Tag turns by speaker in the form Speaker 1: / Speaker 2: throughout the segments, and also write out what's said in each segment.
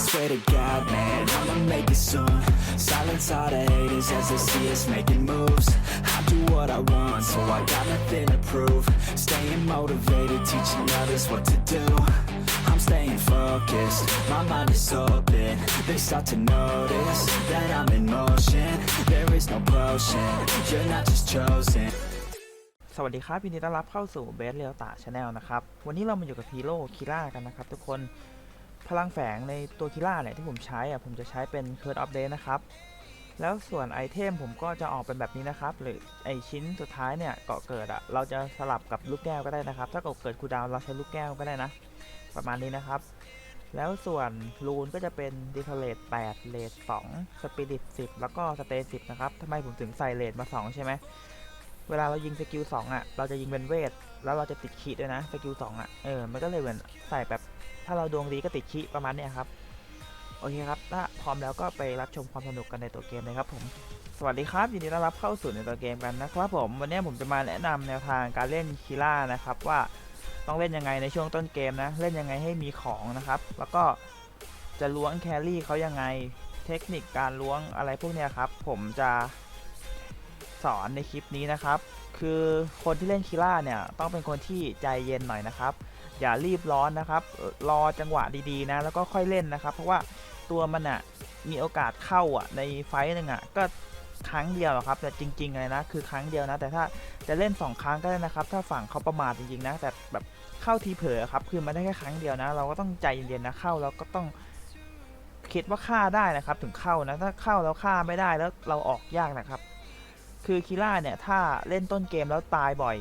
Speaker 1: swear to God, man, I'ma make it soon. Silence all the haters as they see us making moves. I do what I want, so I got nothing to prove. Staying motivated, teaching others what to do. I'm staying focused, my mind is open. They start to notice that I'm in motion. There is no potion, you're not just chosen.
Speaker 2: สวัสดีครับยินดีต้อนรับเข้าสู่เบสเรียลตาชาแนลนะครับ วันนี้เรามาอยู่กับฮีโร่คิล่ากันนะครับทุกคน พลังแฝงในตัวคิล่าเนี่ยที่ผมใช้อะผมจะใช้เป็นเคิร์ดอัปเดตนะครับแล้วส่วนไอเทมผมก็จะออกเป็นแบบนี้นะครับ หรือไอชิ้นสุดท้ายเนี่ยเกาะเกิดอะเราจะสลับกับลูกแก้วก็ได้นะครับ ถ้าเกาะเกิดคูดาวเราใช้ลูกแก้วก็ได้นะ ประมาณนี้นะครับ แล้วส่วนรูนก็จะเป็นดิคเลต8เลท2สปิริต10 แล้วก็สเตย์10นะครับทำไมผมถึงใส่เลทมา 2 ใช่ไหมเวลาเรายิงสกิลสองอะเราจะยิงเป็นเวท แล้วเราจะติดขีดด้วยนะสกิลสองอะเออมันก็เลยเหมือนใส่แบบ ถ้าเราดวงดีก็ติดขีประมาณนี้ครับ โอเคครับ ถ้าพร้อมแล้วก็ไปรับชมความสนุกกันในตัวเกมเลยครับผม สวัสดีครับ ยินดีต้อนรับเข้าสู่ในตัวเกมกันนะครับผม วันนี้ผมจะมาแนะนำแนวทางการเล่นคีล่านะครับว่าต้องเล่นยังไงในช่วงต้นเกมนะ เล่นยังไงให้มีของนะครับ แล้วก็จะล้วงแครี่เขายังไง เทคนิคการล้วงอะไรพวกเนี้ยครับ ผมจะสอนในคลิปนี้นะครับ คือคนที่เล่นคีล่าเนี่ยต้องเป็นคนที่ใจเย็นหน่อยนะครับ อย่ารีบร้อนนะครับ รอจังหวะดีๆนะ แล้วก็ค่อยเล่นนะครับ เพราะว่าตัวมันอะมีโอกาสเข้าอะในไฟต์หนึ่งอะก็ครั้งเดียวครับแต่จริงๆเลยนะคือครั้งเดียวนะ แต่ถ้าจะเล่น 2 ครั้งก็ได้นะครับ ถ้าฝั่งเขาประมาทจริงๆนะ แต่แบบเข้าทีเผลอครับคือมันได้แค่ครั้งเดียวนะ เราก็ต้องใจเย็นๆนะเข้าแล้วก็ต้องคิดว่าฆ่าได้นะครับ ถึงเข้านะถ้าเข้าแล้วฆ่าไม่ได้แล้วเราออกยากนะครับ คือคิล่าเนี่ยถ้าเล่นต้นเกมแล้วตายบ่อย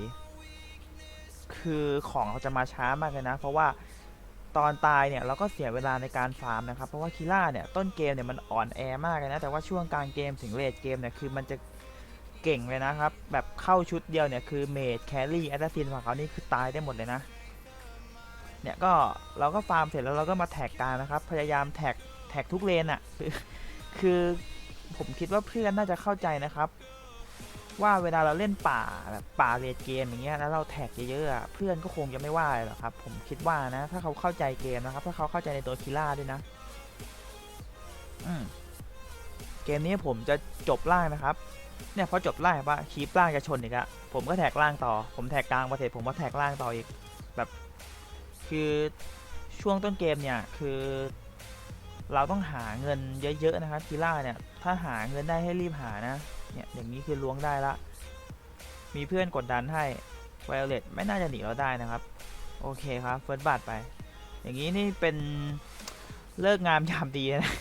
Speaker 2: คือของเราจะมาช้ามากเลยนะ เพราะว่าตอนตายเนี่ยเราก็เสียเวลาในการฟาร์มนะครับ เพราะว่าคิล่าเนี่ยต้นเกมเนี่ยมันอ่อนแอมากเลยนะ แต่ว่าช่วงกลางเกมถึงเลดเกมเนี่ยคือมันจะเก่งเลยนะครับ แบบเข้าชุดเดียวเนี่ยคือเมดแครี่แอตซินของเขานี่คือตายได้หมดเลยนะ เนี่ยก็เราก็ฟาร์มเสร็จแล้วเราก็มาแท็กกลางนะครับ พยายามแท็กแท็กทุกเลนอะ่ะคือผมคิดว่าเพื่อนน่าจะเข้าใจนะครับ ว่าเวลาเราเล่นป่าแบบป่าเรดเกมอย่างเงี้ยแล้วเราแท็กเยอะๆเพื่อนก็คงจะไม่ว่าอะไรหรอกครับ ผมคิดว่านะ ถ้าเขาเข้าใจเกมนะครับ ถ้าเขาเข้าใจในตัวคิล่าด้วยนะอืมเกมนี้ผมจะจบล่างนะครับ เนี่ยพอจบล่างปะคีปล่างจะชนอีกอะผมก็แท็กล่างต่อ ผมแท็กกลางประเทศผมก็แท็กล่างต่ออีก แบบ คือช่วงต้นเกมเนี่ยคือ เราต้องหาเงินเยอะๆนะครับคีล่าเนี่ย ถ้าหาเงินได้ให้รีบหานะ เนี่ยอย่างนี้คือล้วงได้ละ มีเพื่อนกดดันให้ไวโอเลตไม่น่าจะหนีเราได้นะครับ โอเคครับเฟิร์สบัตไป อย่างนี้นี่เป็นเลิกงามยามดีนะ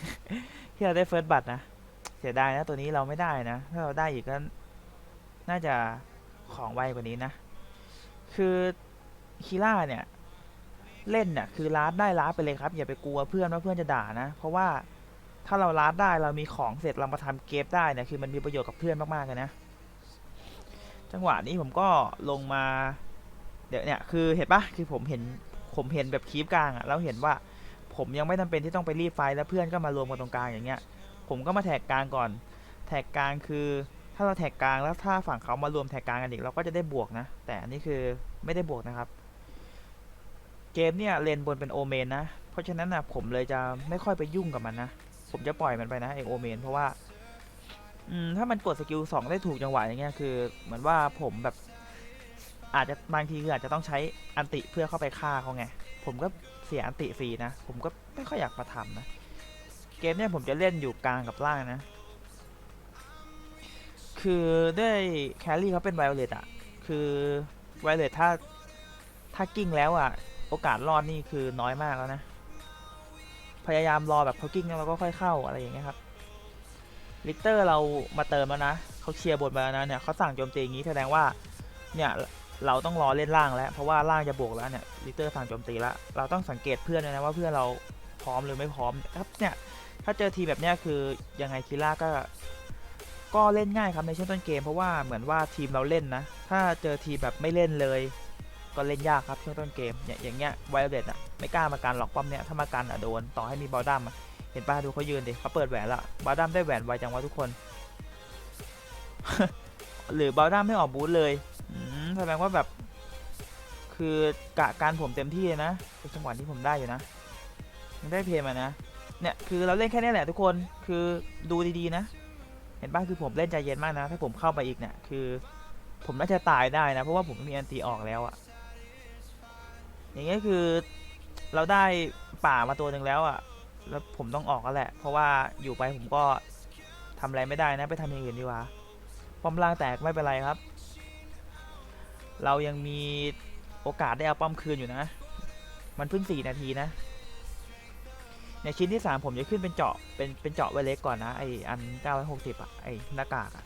Speaker 2: ที่เราได้เฟิร์สบัตนะ เสียดายนะตัวนี้เราไม่ได้นะ ถ้าเราได้อีกก็น่าจะของไวกว่านี้นะ คือคีล่าเนี่ย เล่นเนี่ยคือลาดได้ลาดไปเลยครับ อย่าไปกลัวเพื่อนว่าเพื่อนจะด่านะ เพราะว่า ถ้าเราลาดได้เรามีของเสร็จเรามาทำเกฟได้เนี่ยคือมันมีประโยชน์กับเพื่อนมากๆเลยนะ จังหวะนี้ผมก็ลงมา เดี๋ยวเนี่ยคือเห็นปะคือผมเห็นผมเห็นแบบคีบกลางอะแล้วเห็นว่าผมยังไม่จำเป็นที่ต้องไปรีบไฟล์แล้วเพื่อนก็มารวมกันตรงกลางอย่างเงี้ย ผมก็มาแท็กกลางก่อน แท็กกลางคือถ้าเราแท็กกลางแล้วถ้าฝั่งเขามารวมแท็กกลางกันอีกเราก็จะได้บวกนะ แต่อันนี้คือไม่ได้บวกนะครับ เกมเนี่ยเลนบนเป็นโอเมนนะ เพราะฉะนั้นนะผมเลยจะไม่ค่อยไปยุ่งกับมันนะ ผมจะปล่อยมันไปนะไอโอเมนเพราะว่าอืมถ้ามันกดสกิลสองได้ถูกจังหวะอย่างเงี้ยคือเหมือนว่าผมแบบ อาจจะบางทีคืออาจจะต้องใช้อันติเพื่อเข้าไปฆ่าเขาไง ผมก็เสียอันติฟรีนะ ผมก็ไม่ค่อยอยากมาทำนะ เกมเนี้ยผมจะเล่นอยู่กลางกับล่างนะ คือด้วยแครี่เขาเป็นไวโอเลตอะคือไวโอเลตถ้าถ้ากิ้งแล้วอะโอกาสรอดนี่คือน้อยมากแล้วนะ พยายามรอแบบเขากิ้งแล้วเราก็ค่อยเข้าอะไรอย่างเงี้ยครับลิกเตอร์เรามาเติมแล้วนะเขาเคลียร์บทมาแล้วนะเนี่ยเขาสั่งโจมตีอย่างนี้แสดงว่าเนี่ยเราต้องรอเล่นล่างแล้ว เพราะว่าล่างจะบวกแล้วเนี่ยลิกเตอร์สั่งโจมตีแล้ว เราต้องสังเกตเพื่อนนะว่าเพื่อนเราพร้อมหรือไม่พร้อมครับเนี่ยถ้าเจอทีแบบเนี้ยคือยังไงคิล่าก็ ก็เล่นง่ายครับในช่วงต้นเกม เพราะว่าเหมือนว่าทีมเราเล่นนะ ถ้าเจอทีแบบไม่เล่นเลย ก็เล่นยากครับช่วงต้นเกมเนี่ยอย่างเงี้ยไวโอเลตอะไม่กล้ามาการหลอกป้อมเนี่ยถ้ามาการอะโดนต่อให้มีบอลดัมเห็นป่ะดูเขายืนดิเขาเปิดแหวนละบอลดัมได้แหวนไวจังวะทุกคน หรือบอลดัมไม่ออกบูทเลยอืมแสดงว่าแบบ คือกะการผมเต็มที่เลยนะเป็นจังหวะที่ผมได้อยู่นะยังได้เพลย์มานะเนี่ยคือเราเล่นแค่นี้แหละทุกคนคือดูดีๆนะ เห็นป่ะคือผมเล่นใจเย็นมากนะ ถ้าผมเข้าไปอีกเนี่ยคือ ผมน่าจะตายได้นะ เพราะว่าผมมีอันตีออกแล้วอะ อย่างเงี้ยคือเราได้ป่ามาตัวหนึ่งแล้วอะแล้วผมต้องออกแล้วแหละ เพราะว่าอยู่ไปผมก็ทำอะไรไม่ได้นะ ไปทำอย่างอื่นดีกว่าป้อมล่างแตกไม่เป็นไรครับ เรายังมีโอกาสได้เอาป้อมคืนอยู่นะ มันเพิ่งสี่นาทีนะ ในชิ้นที่3ผมจะขึ้นเป็นเจาะเป็นเป็นเจาะไวเล็กก่อนนะไออัน960อะไอหน้ากากอะ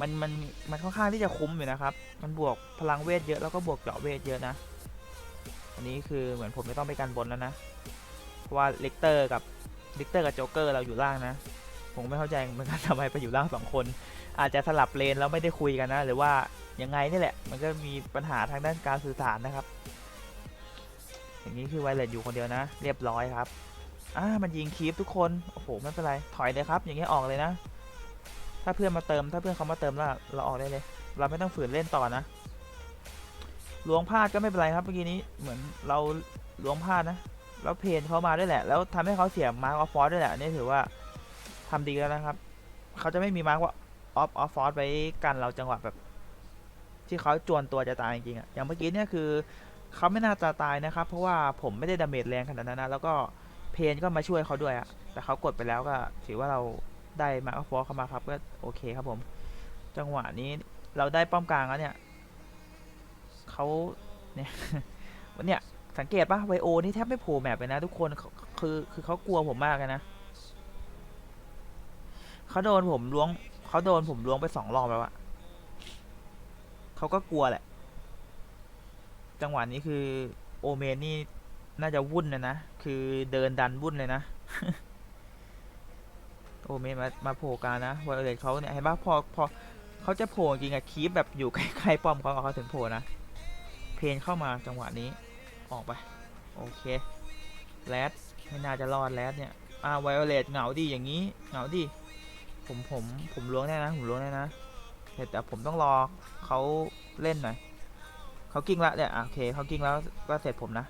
Speaker 2: มันมันมันค่อนข้างที่จะคุ้มอยู่นะครับ มันบวกพลังเวทเยอะแล้วก็บวกเจาะเวทเยอะนะ อันนี้คือเหมือนผมไม่ต้องไปกันบนแล้วนะ เพราะว่าเลกเตอร์กับเลกเตอร์กับโจ๊กเกอร์เราอยู่ล่างนะ ผมไม่เข้าใจเหมือนกันทำไมไปอยู่ล่างสองคน อาจจะสลับเลนแล้วไม่ได้คุยกันนะ หรือว่ายังไงนี่แหละ มันก็มีปัญหาทางด้านการสื่อสารนะครับ อย่างนี้คือไวเลสอยู่คนเดียวนะ เรียบร้อยครับอ่ามันยิงคีปทุกคน โอ้โห ไม่เป็นไร ถอยเลยครับ อย่างเงี้ยออกเลยนะ ถ้าเพื่อนมาเติม ถ้าเพื่อนเขามาเติมแล้วเราออกได้เลย เราไม่ต้องฝืนเล่นต่อนะ ล้วงพลาดก็ไม่เป็นไรครับเมื่อกี้นี้เหมือนเราล้วงพลาดนะ แล้วเพนเขามาด้วยแหละ แล้วทำให้เขาเสียมาร์กออฟฟอร์ด้วยแหละนี่ถือว่าทำดีแล้วนะครับ เขาจะไม่มีมาร์กว่าออฟออฟฟอร์ไว้กันเราจังหวะแบบ ที่เขาจวนตัวจะตายจริงๆอะอย่างเมื่อกี้เนี่ยคือเขาไม่น่าจะตายนะครับ เพราะว่าผมไม่ได้ดาเมจแรงขนาดนั้นนะแล้วก็เพนก็มาช่วยเขาด้วยอะแต่เขากดไปแล้วก็ถือว่าเราได้มาร์กออฟฟอร์เข้ามาครับก็โอเคครับผม จังหวะนี้เราได้ป้อมกลางแล้วเนี่ย เขาเนี่ยวันเนี่ยสังเกตปะไวโอนี่แทบไม่โผล่แมปเลยนะทุกคนคือคือเขากลัวผมมากเลยนะเขาโดนผมล้วงเขาโดนผมล้วงไปสองรอบแล้วอะเขาก็กลัวแหละ จังหวะนี้คือ โอเมนนี่น่าจะวุ่นเลยนะ คือเดินดันวุ่นเลยนะ โอเมนมามาโผล่กางนะวอลเลตเขาเนี่ยเห็นปะพอพอเขาจะโผล่จริงอะคีปแบบอยู่ใกล้ๆป้อมเขาเขาถึงโผล่นะ นเข้ามาจังหวะนี้ออกไป โอเคแรดไม่น่าจะรอดแรดเนี่ยอ่าไวโอเลตเหงาดีอย่างนี้เหงาดีผมผมผมล้วงได้นะ ผมล้วงได้นะแต่แต่ผมต้องรอเขาเล่นหน่อยเขากิ้งละเนี่ยโอเคเขากิ้งแล้วก็เสร็จผมนะ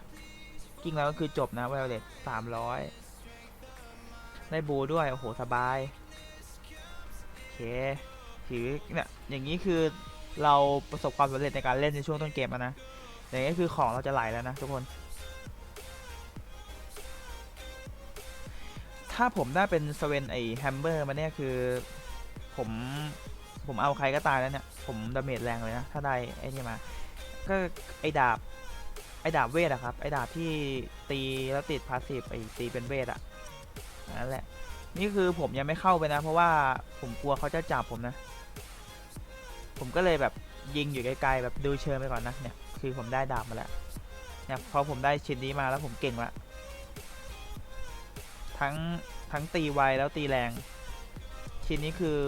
Speaker 2: กิ้งแล้วก็คือจบนะไวโอเลตสามร้อยได้บูด้วย โอ้โห สบาย โอเคถือเนี่ยอย่างนี้คือเราประสบความสำเร็จในการเล่นในช่วงต้นเกมนะ อย่างนี้คือของเราจะไหลแล้วนะทุกคน ถ้าผมได้เป็นสเวนไอแฮมเบอร์มาเนี่ยคือ ผมผมเอาใครก็ตายแล้วเนี่ย ผมดาเมจแรงเลยนะ ถ้าได้ไอ้นี่มา ก็ไอดาบ ไอดาบเวทอะครับ ไอดาบที่ตีแล้วติดพาสซีฟไอตีเป็นเวทอะนั่นแหละ นี่คือผมยังไม่เข้าไปนะ เพราะว่าผมกลัวเขาจะจับผมนะ ผมก็เลยแบบยิงอยู่ไกลๆแบบดูเชิงไปก่อนนะเนี่ย คือผมได้ดาบมาแล้วเนี่ยพอผมได้ชิ้นนี้มาแล้วผมเก่งละทั้งทั้งตีไวแล้วตีแรง ชิ้นนี้คือ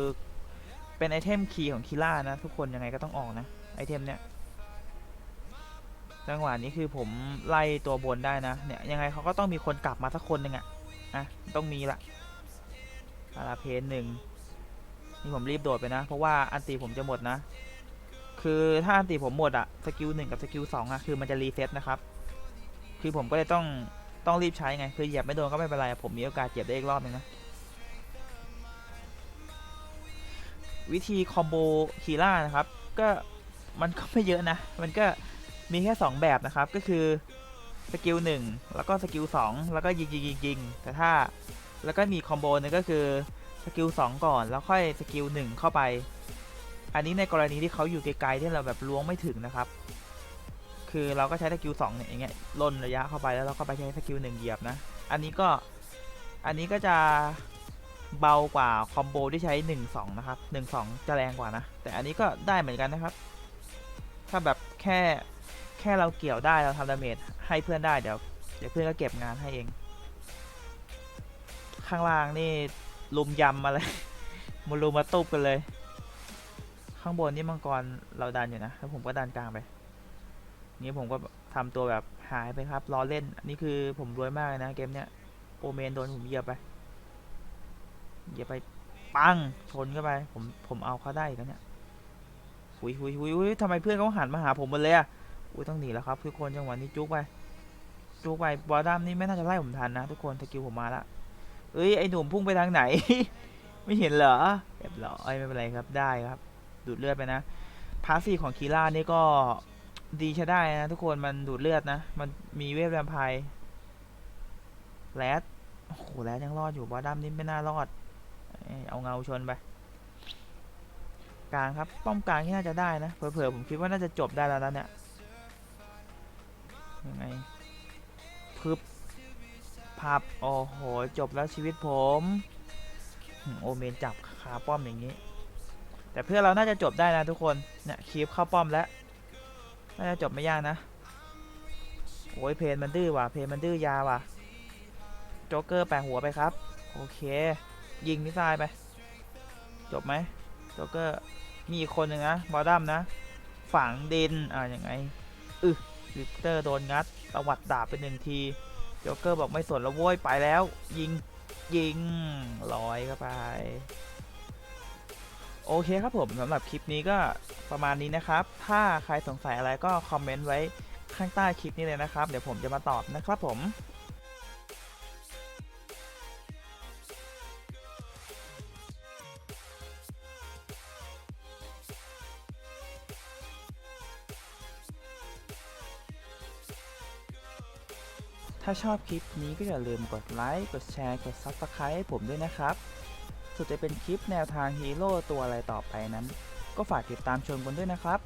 Speaker 2: เป็นไอเทมคีย์ของคิล่านะทุกคนยังไงก็ต้องออกนะไอเทมเนี้ยจังหวะนี้คือผมไล่ตัวบนได้นะเนี่ยยังไงเขาก็ต้องมีคนกลับมาสักคนหนึ่งอะอะต้องมีละอาราเพนหนึ่งนี่ผมรีบโดดไปนะ เพราะว่าอันตีผมจะหมดนะ คือถ้าอันตีผมหมดอะสกิลหนึ่งกับสกิลสองอะคือมันจะรีเซ็ตนะครับ คือผมก็เลยต้องต้องรีบใช้ไง คือเหยียบไม่โดนก็ไม่เป็นไรผมมีโอกาสเหยียบได้อีกรอบหนึงนะ วิธีคอมโบคีล่านะครับ ก็มันก็ไม่เยอะนะ มันก็มีแค่ 2 แบบนะครับ ก็คือสกิล1แล้วก็สกิล2แล้วก็ยิงยิงยิงยิงแต่ถ้าแล้วก็มีคอมโบหนึงก็คือสกิล2ก่อนแล้วค่อยสกิล1เข้าไป อันนี้ในกรณีที่เขาอยู่ไกลๆที่เราแบบล้วงไม่ถึงนะครับ คือเราก็ใช้สกิล2เนี่ยอย่างเงี้ยล่นระยะเข้าไปแล้วเราก็ไปใช้สกิล1เหยียบนะ อันนี้ก็อันนี้ก็จะเบากว่าคอมโบที่ใช้1 2นะครับ1 2จะแรงกว่านะ แต่อันนี้ก็ได้เหมือนกันนะครับ ถ้าแบบแค่แค่เราเกี่ยวได้เราทำดาเมจให้เพื่อนได้เดี๋ยวเดี๋ยวเพื่อนก็เก็บงานให้เอง ข้างล่างนี่ลุมยำมาเลยมาลุมมาตุบกันเลย ข้างบนนี่มังกรเราดันอยู่นะแล้วผมก็ดันกลางไป นี้ผมก็ทำตัวแบบหายไปครับล้อเล่นอันนี้คือผมรวยมากเลยนะเกมเนี้ยโอเมนโดนผมเหยียบไปเหยียบไปปังชนเข้าไป ผมผมเอาเขาได้อีกันเนี่ยหุยหุยหุยหุยทำไมเพื่อนเขาหันมาหาผมหมดเลยอะอุ้ยต้องหนีแล้วครับทุกคนจังหวะนี้จุกไปดูไปบอดัมนี่ไม่น่าจะไล่ผมทันนะ ทุกคนสกิลผมมาละเอ้ยไอหนุ่มพุ่งไปทางไหน ไม่เห็นเหรอเรียบร้อยไม่เป็นไรครับได้ครับ ดูดเลือดไปนะพาสซีของคีร่านี่ก็ดีใช้ได้นะทุกคนมันดูดเลือดนะ มันมีเวฟแวมไพร์แรดโอ้โหแรดยังรอดอยู่บอดัมนี่ไม่น่ารอด เอาเงาชนไปกลางครับ ป้อมกลางที่น่าจะได้นะ เผลอๆผมคิดว่าน่าจะจบได้แล้วนะเนี่ยยังไงพึบพับ โอ้โห จบแล้วชีวิตผมอืมโอเมนจับคาป้อมอย่างนี้ แต่เพื่อนเราน่าจะจบได้นะทุกคนเนี่ยคีบเข้าป้อมแล้วน่าจะจบไม่ยากนะโอ้ยเพนมันดื้อว่ะเพนมันดื้อยาว่ะโจ๊กเกอร์แปะหัวไปครับ โอเค ยิงมิสไซล์ไป จบไหมโจ๊กเกอร์มีอีกคนหนึ่งนะบอดัมนะ ฝังดินอ่าอย่างไงอึวิกเตอร์โดนงัดตวัดดาบไปหนึ่งทีโจ๊กเกอร์บอกไม่สนแล้วโว้ยไปแล้ว ยิงยิงลอยเข้าไป โอเคครับผมสำหรับคลิปนี้ก็ประมาณนี้นะครับ ถ้าใครสงสัยอะไรก็คอมเมนต์ไว้ข้างใต้คลิปนี้เลยนะครับ เดี๋ยวผมจะมาตอบนะครับผมถ้าชอบคลิปนี้ก็อย่าลืมกดไลค์ กดแชร์ กด Subscribe ให้ผมด้วยนะครับ ส่วนจะเป็นคลิปแนวทางฮีโร่ตัวอะไรต่อไปนั้น ก็ฝากติดตามชมกันด้วยนะครับ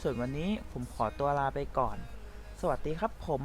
Speaker 2: ส่วนวันนี้ผมขอตัวลาไปก่อน สวัสดีครับผม